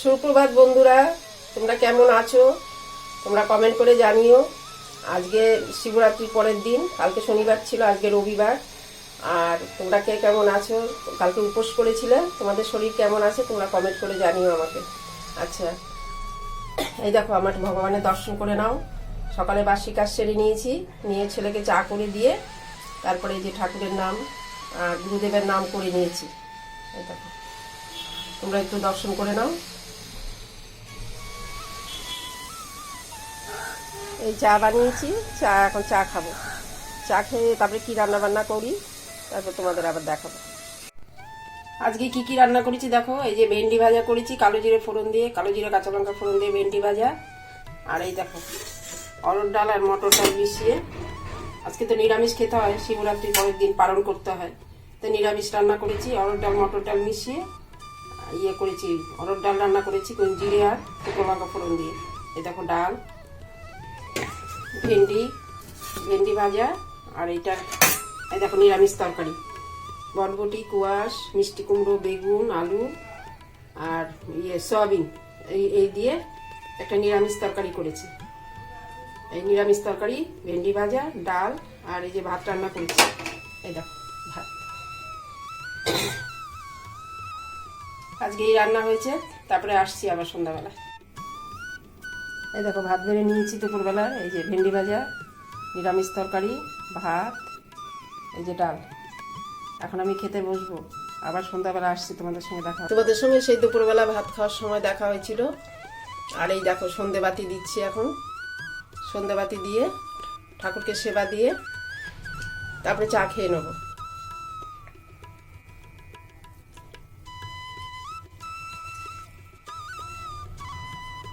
সুপ্রভাত বন্ধুরা, তোমরা কেমন আছো? তোমরা কমেন্ট করে জানিও। আজকে শিবরাত্রির পরের দিন, কালকে শনিবার ছিল, আজকে রবিবার। আর তোমরা কে কেমন আছো? কালকে উপোস করেছিলে? তোমাদের শরীর কেমন আছে? তোমরা কমেন্ট করে জানিও আমাকে। আচ্ছা এই দেখো, আমার ভগবানের দর্শন করে নাও। সকালে বাসি কাজ সেরে নিয়েছি, নিয়ে ছেলেকে চা করে দিয়ে তারপরে এই যে ঠাকুরের নাম আর গুরুদেবের নাম করে নিয়েছি। এই দেখো, তোমরা একটু দর্শন করে নাও। এই চা বানিয়েছি, চা এখন চা খাব। চা খেয়ে তারপরে কি রান্না বান্না করি, তারপর তোমাদের আবার দেখাবো। আজকে কি কি রান্না করেছি দেখো, এই যে ভেন্ডি ভাজা করেছি, কালো জিরে ফোড়ন দিয়ে, কালো জিরে কাঁচা লঙ্কা ফোড়ন দিয়ে ভেন্ডি ভাজা। আর এই দেখো অরড় ডাল আর মটর ডাল মিশিয়ে, আজকে তো নিরামিষ খেতে হয়, শিবরাত্রির পরের দিন পালন করতে হয়। তো নিরামিষ রান্না করেছি অরড় ডাল, মটর ডাল মিশিয়ে ইয়ে করেছি অরড় ডাল রান্না করেছি কোন জিরে আর শুকনো লঙ্কা ফোড়ন দিয়ে। এই দেখো ডাল ভেন্ডি ভেন্ডি ভাজা, আর এইটা, এই দেখো নিরামিষ তরকারি। বটবটি কুয়াশ, মিষ্টি কুমড়ো, বেগুন, আলু, আর ইয়ে সয়াবিন, এই এই দিয়ে একটা নিরামিষ তরকারি করেছি। এই নিরামিষ তরকারি, ভেন্ডি ভাজা, ডাল, আর এই যে ভাত রান্না করেছি। এই দেখো, ভাত। আজকে এই রান্না হয়েছে, তারপরে আসছি আবার সন্ধ্যাবেলা এই দেখো, ভাত বেড়ে নিয়েছি দুপুরবেলার এই যে ভেন্ডি ভাজা, নিরামিষ তরকারি, ভাত, এই যে ডাল। এখন আমি খেতে বসবো। আবার সন্ধ্যাবেলা আসছি তোমাদের সঙ্গে দেখা তোমাদের সঙ্গে সেই দুপুরবেলা ভাত খাওয়ার সময় দেখা হয়েছিল। আর এই দেখো সন্ধে বাতি দিচ্ছি এখন। সন্ধে বাতি দিয়ে ঠাকুরকে সেবা দিয়ে তারপরে চা খেয়ে নেব।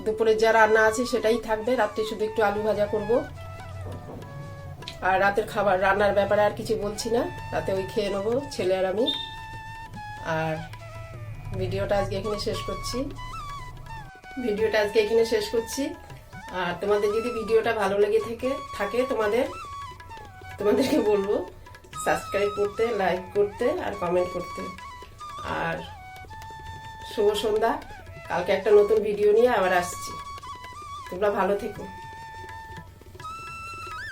দুপুরের যা রান্না আছে সেটাই থাকবে। রাত্রে শুধু একটু আলু ভাজা করব। আর রাতের খাবার, রান্নার ব্যাপারে আর কিছু বলছি না। রাতে ওই খেয়ে নেব, ছেলে আর আমি। আর ভিডিওটা আজকে এখানে শেষ করছি। ভিডিওটা আজকে এখানে শেষ করছি। আর তোমাদের যদি ভিডিওটা ভালো লেগে থেকে, থাকে তোমাদের, তোমাদেরকে বলব সাবস্ক্রাইব করতে লাইক করতে আর কমেন্ট করতে। আর শুভ সন্ধ্যা। কালকে একটা নতুন ভিডিও নিয়ে আবার আসছি। তোমরা ভালো থেকো।